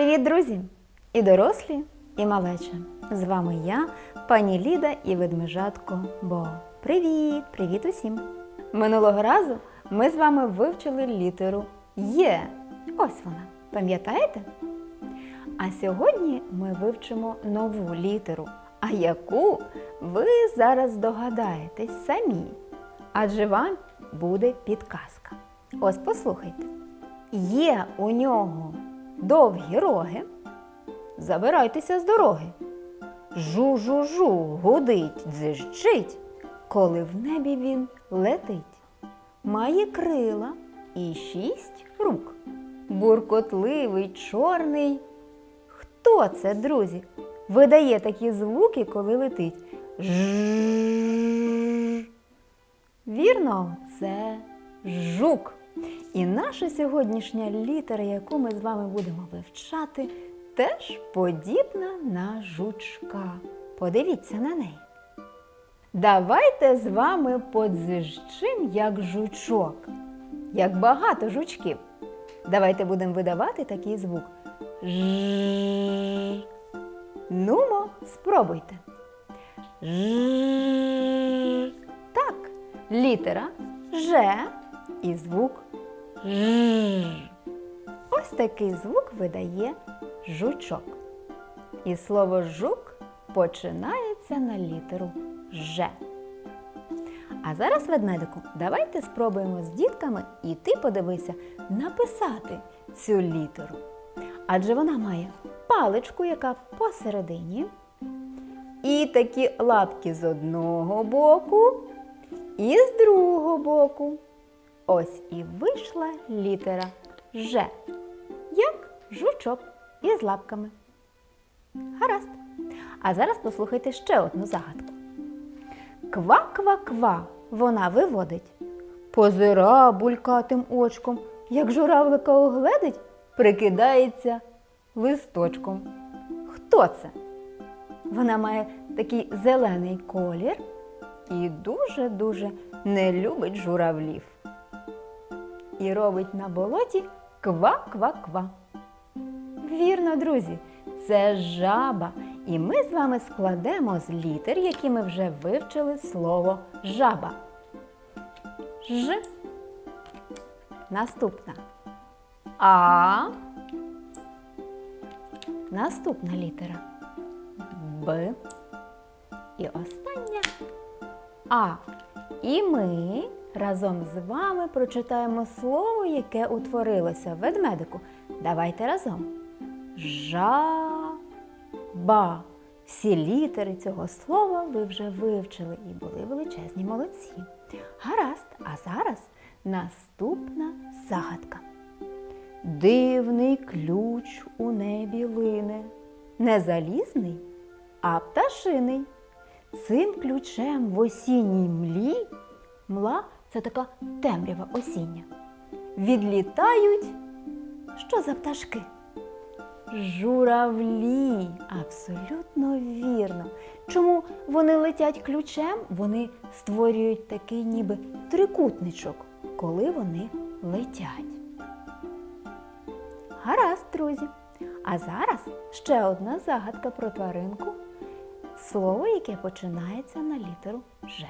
Привіт, друзі! І дорослі, і малеча. З вами я, пані Ліда і ведмежатко Бо. Привіт! Привіт усім! Минулого разу ми з вами вивчили літеру Є. Ось вона. Пам'ятаєте? А сьогодні ми вивчимо нову літеру, а яку ви зараз здогадаєтесь самі. Адже вам буде підказка. Ось послухайте. Є у нього довгі роги. Забирайтеся з дороги. Жу-жу-жу, гудить, дзижчить, коли в небі він летить. Має крила і шість рук. Буркотливий, чорний. Хто це, друзі? Видає такі звуки, коли летить. Ж. Вірно, це жук. І наша сьогоднішня літера, яку ми з вами будемо вивчати, теж подібна на жучка. Подивіться на неї. Давайте з вами подзижчим, як жучок, як багато жучків. Давайте будемо видавати такий звук. Ж. Нумо, спробуйте. Ж. Так, літера Ж і звук. Ось такий звук видає жучок. І слово жук починається на літеру Ж. А зараз, ведмедику, давайте спробуємо з дітками і ти подивися написати цю літеру. Адже вона має паличку, яка посередині, і такі лапки з одного боку і з другого боку. Ось і вийшла літера Ж, як жучок із лапками. Гаразд. А зараз послухайте ще одну загадку. Ква-ква-ква вона виводить. Позира булькатим очком, як журавлика огледить, прикидається листочком. Хто це? Вона має такий зелений колір і дуже-дуже не любить журавлів. І робить на болоті ква-ква-ква. Вірно, друзі, це жаба. І ми з вами складемо з літер, які ми вже вивчили слово жаба. Ж. Наступна. А. Наступна літера. Б. І остання А. І ми разом з вами прочитаємо слово, яке утворилося в ведмедику. Давайте разом. Жаба. Всі літери цього слова ви вже вивчили і були величезні молодці. Гаразд, а зараз наступна загадка. Дивний ключ у небі лине, не залізний, а пташиний. Цим ключем в осінній млі мла це така темрява осіння. Відлітають що за пташки? Журавлі, абсолютно вірно. Чому вони летять ключем? Вони створюють такий ніби трикутничок, коли вони летять. Гаразд, друзі. А зараз ще одна загадка про тваринку. Слово, яке починається на літеру Ж.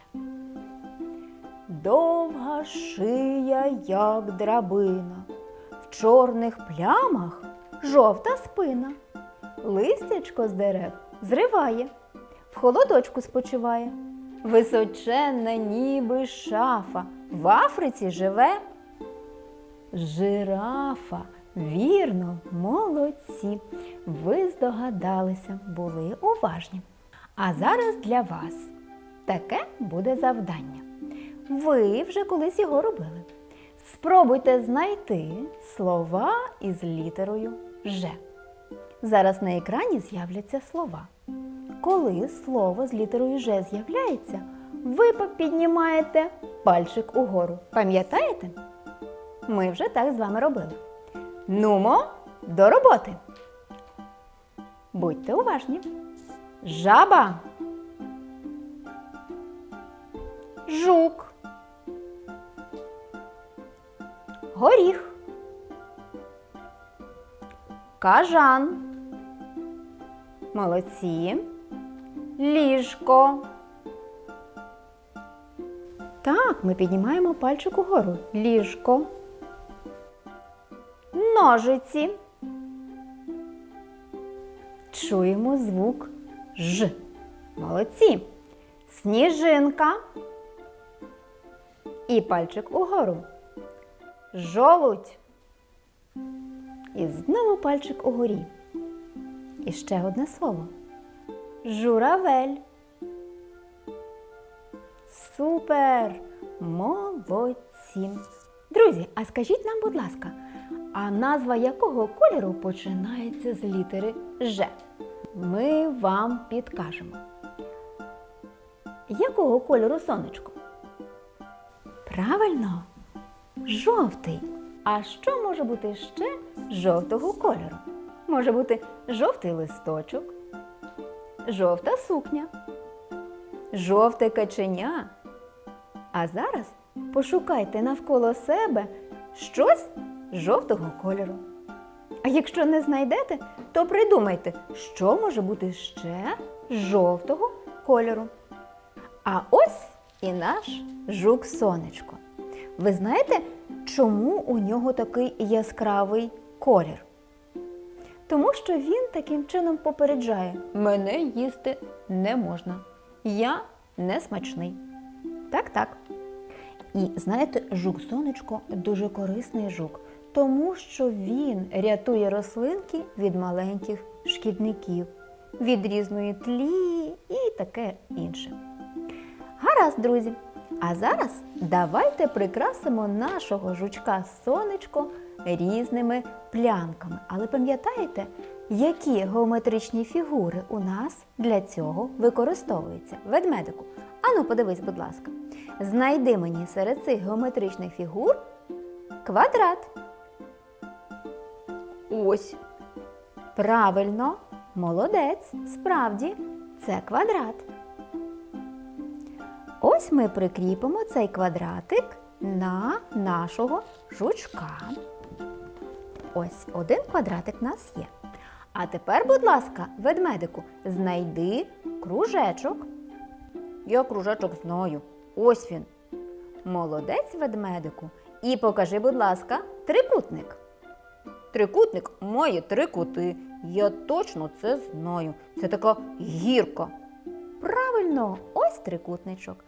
Довга шия, як драбина, в чорних плямах жовта спина. Листячко з дерев зриває, в холодочку спочиває. Височенна, ніби шафа, в Африці живе. Жирафа, вірно, молодці. Ви здогадалися, були уважні. А зараз для вас таке буде завдання. Ви вже колись його робили. Спробуйте знайти слова із літерою Ж. Зараз на екрані з'являться слова. Коли слово з літерою Ж з'являється, ви піднімаєте пальчик угору. Пам'ятаєте? Ми вже так з вами робили. Нумо до роботи. Будьте уважні. Жаба. Жук. Горіх. Кажан. Молодці. Ліжко. Так, ми піднімаємо пальчик угору. Ліжко. Ножиці. Чуємо звук Ж. Молодці. Сніжинка. І пальчик угору. Жолудь. І знову пальчик угорі. І ще одне слово. Журавель. Супер! Молодці! Друзі, а скажіть нам, будь ласка, а назва якого кольору починається з літери Ж? Ми вам підкажемо. Якого кольору сонечко? Правильно, жовтий. А що може бути ще жовтого кольору? Може бути жовтий листочок, жовта сукня, жовте каченя. А зараз пошукайте навколо себе щось жовтого кольору. А якщо не знайдете, то придумайте, що може бути ще жовтого кольору. А ось і наш жук сонечко. Ви знаєте, чому у нього такий яскравий колір? Тому що він таким чином попереджає: мене їсти не можна. Я не смачний. Так, так. І знаєте, жук сонечко дуже корисний жук, тому що він рятує рослинки від маленьких шкідників, від різної тлі і таке інше. Гаразд, друзі. А зараз давайте прикрасимо нашого жучка сонечко різними плянками. Але пам'ятаєте, які геометричні фігури у нас для цього використовуються? Ведмедику. Ану, подивись, будь ласка. Знайди мені серед цих геометричних фігур квадрат. Ось. Правильно, молодець. Справді, це квадрат. Ось ми прикріпимо цей квадратик на нашого жучка. Ось один квадратик в нас є. А тепер, будь ласка, ведмедику, знайди кружечок. Я кружечок знаю. Ось він. Молодець ведмедику. І покажи, будь ласка, трикутник. Трикутник має три кути. Я точно це знаю. Це така гірка. Правильно, ось трикутничок.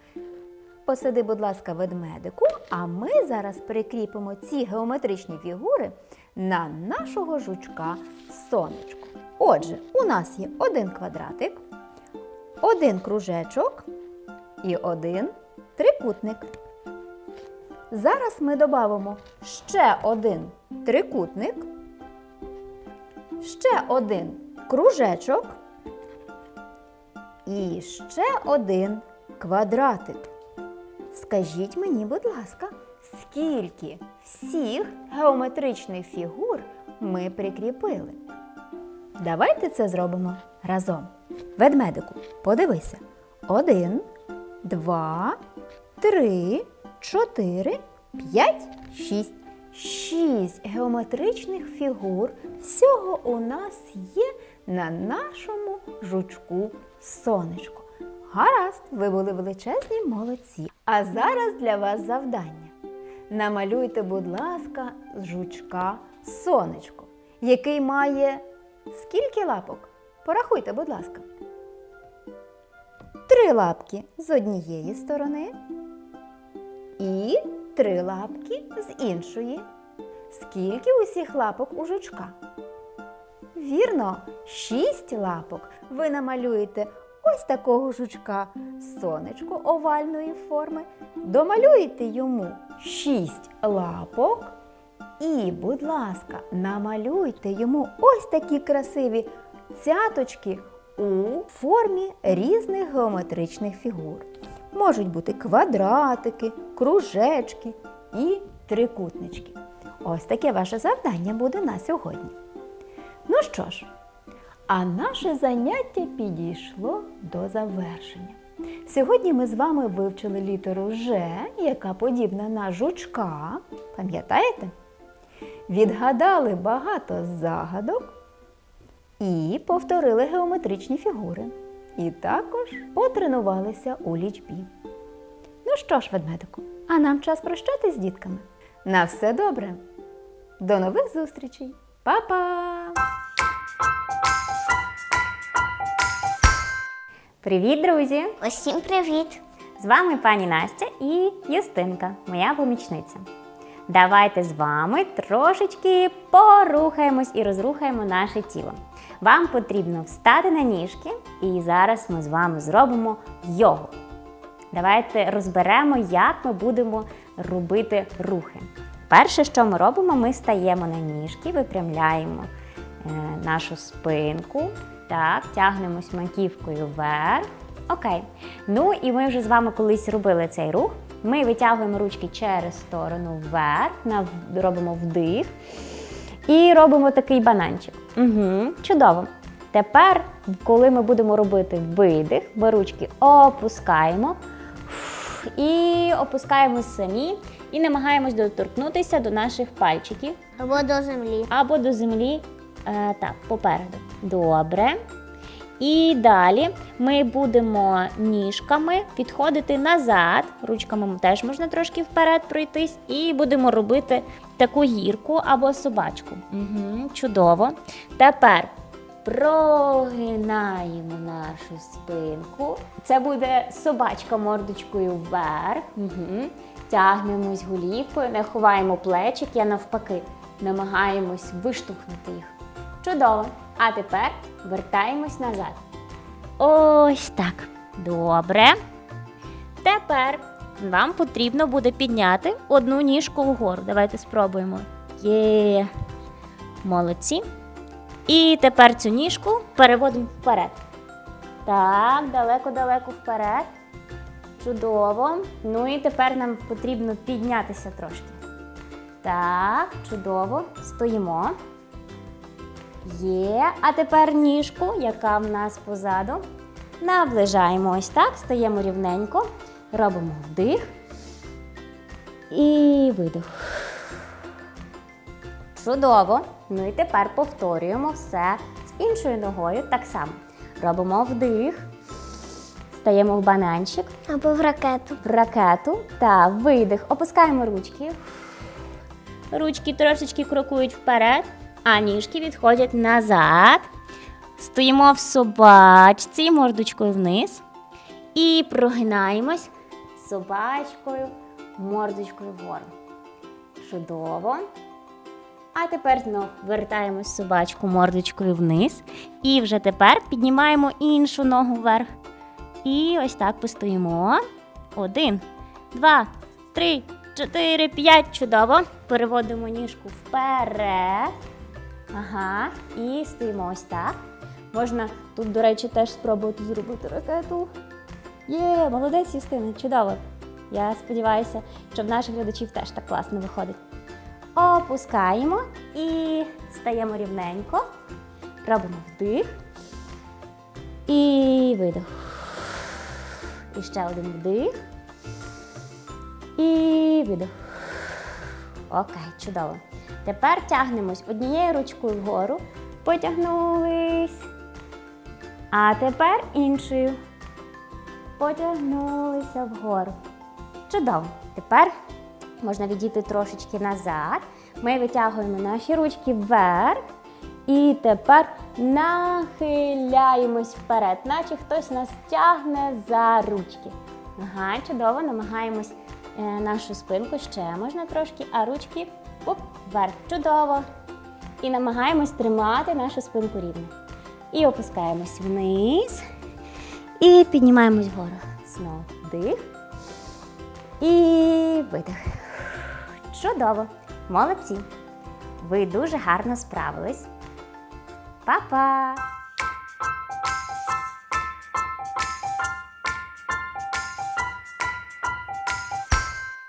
Посади, будь ласка, ведмедику, а ми зараз прикріпимо ці геометричні фігури на нашого жучка сонечко. Отже, у нас є один квадратик, один кружечок і один трикутник. Зараз ми додамо ще один трикутник, ще один кружечок і ще один квадратик. Скажіть мені, будь ласка, скільки всіх геометричних фігур ми прикріпили? Давайте це зробимо разом. Ведмедику, подивися. Один, два, три, чотири, п'ять, шість. Шість геометричних фігур всього у нас є на нашому жучку сонечко. Гаразд, ви були величезні молодці. А зараз для вас завдання. Намалюйте, будь ласка, жучка сонечко, який має скільки лапок? Порахуйте, будь ласка. Три лапки з однієї сторони і три лапки з іншої. Скільки усіх лапок у жучка? Вірно, шість лапок. Ви намалюєте ось такого жучка сонечко овальної форми. Домалюєте йому шість лапок. І, будь ласка, намалюйте йому ось такі красиві цяточки у формі різних геометричних фігур. Можуть бути квадратики, кружечки і трикутнички. Ось таке ваше завдання буде на сьогодні. Ну що ж, а наше заняття підійшло до завершення. Сьогодні ми з вами вивчили літеру Ж, яка подібна на жучка. Пам'ятаєте? Відгадали багато загадок і повторили геометричні фігури. І також потренувалися у лічбі. Ну що ж, ведмедику, а нам час прощатись з дітками. На все добре. До нових зустрічей. Па-па! Привіт, друзі! Усім привіт! З вами пані Настя і Юстинка, моя помічниця. Давайте з вами трошечки порухаємось і розрухаємо наше тіло. Вам потрібно встати на ніжки, і зараз ми з вами зробимо йогу. Давайте розберемо, як ми будемо робити рухи. Перше, що ми робимо, ми стаємо на ніжки, випрямляємо е, нашу спинку. Так, тягнемось маківкою вверх. Окей. Ну і ми вже з вами колись робили цей рух. Ми витягуємо ручки через сторону вверх, робимо вдих і робимо такий бананчик. Угу, чудово. Тепер, коли ми будемо робити видих, ми ручки опускаємо і опускаємо самі і намагаємось доторкнутися до наших пальчиків Або до землі. або до землі е, так, попереду. Добре. І далі ми будемо ніжками підходити назад. Ручками теж можна трошки вперед пройтись, і будемо робити таку гірку або собачку. Угу, чудово. Тепер прогинаємо нашу спинку. Це буде собачка мордочкою вверх. Угу. Тягнемось голівкою, не ховаємо плечик, я навпаки. Намагаємось виштовхнути їх. Чудово. А тепер вертаємось назад. Ось так. Добре. Тепер вам потрібно буде підняти одну ніжку вгору. Давайте спробуємо. Є. Молодці. І тепер цю ніжку переводимо вперед. Так, далеко-далеко вперед. Чудово. Ну і тепер нам потрібно піднятися трошки. Так, чудово. Стоїмо. Є. А тепер ніжку, яка в нас позаду. Наближаємо ось так, стаємо рівненько. Робимо вдих. І видих. Чудово. Ну і тепер повторюємо все з іншою ногою так само. Робимо вдих. Стаємо в бананчик Або в ракету. в ракету та видих. Опускаємо ручки. Ручки трошечки крокують вперед, а ніжки відходять назад. Стоїмо в собачці мордочкою вниз. І прогинаємось собачкою, мордочкою вгору. Чудово. А тепер знов вертаємось собачку мордочкою вниз. І вже тепер піднімаємо іншу ногу вверх. І ось так постоїмо. Один, два, три, чотири, п'ять. Чудово. Переводимо ніжку вперед. Ага. І стоїмо ось так. Можна тут, до речі, теж спробувати зробити ракету. Є, молодець, Юстина, чудово. Я сподіваюся, що в наших глядачів теж так класно виходить. Опускаємо і стаємо рівненько. Робимо вдих. І видих. І ще один вдих. І видих. Окей, чудово. Тепер тягнемось однією ручкою вгору. Потягнулись. А тепер іншою. Потягнулися вгору. Чудово. Тепер можна відійти трошечки назад. Ми витягуємо наші ручки вверх. І тепер нахиляємось вперед, наче хтось нас тягне за ручки. Ага, чудово, намагаємось е, нашу спинку ще можна трошки, а ручки оп, вверх. Чудово. І намагаємось тримати нашу спинку рівно. І опускаємось вниз. І піднімаємось вгору. Знову вдих. І видих. Чудово. Молодці. Ви дуже гарно справились. Па-па!